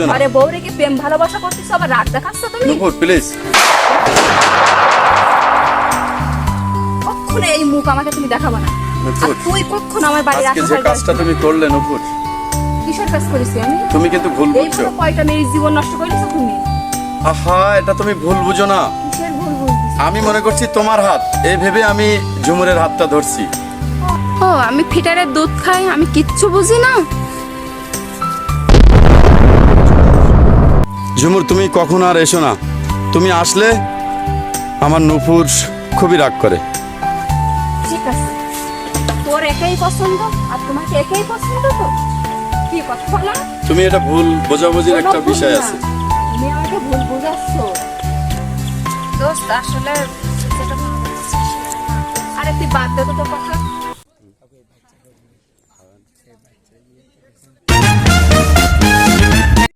বুঝো না আরে বউরে কি প্রেম ভালোবাসা করতেছ? আবার রাগ দেখাচ্ছ তুমি? নুপুর প্লিজ কখনো এই মুখ আমাকে তুমি দেখাবো না। নুপুর। আর তুই কখনো আমার বাড়ির আজকে যে কাজটা তুমি করলে নুপুর কিসের কাজ করেছি আমি? তুমি কিন্তু ভুল এই বুঝছ। পুরো কয়টা মেয়ের জীবন নষ্ট করেছ তুমি? আহা এটা তুমি ভুল বুঝো না। কিসের ভুল বুঝছিস আমি মনে করছি তোমার হাত। এই ভেবে আমি ঝুমুরের হাতটা ধরছি। ও আমি ফিটারের দুধ খাই আমি কিচ্ছু বুঝি না? ঝুমুর তুমি কখন আর এসো না? তুমি আসলে আমার নুপুর খুবই রাগ করে। ঠিক আছে। তোর একাই পছন্দ আর তোমাকে একাই পছন্দ তো? কি কথা বলা? তুমি এটা ভুল বোঝাবুঝির একটা বিষয় আছে। তুমি আমাকে ভুল বোঝাচ্ছ। দোস্ত আসলে বাদ তো কথা।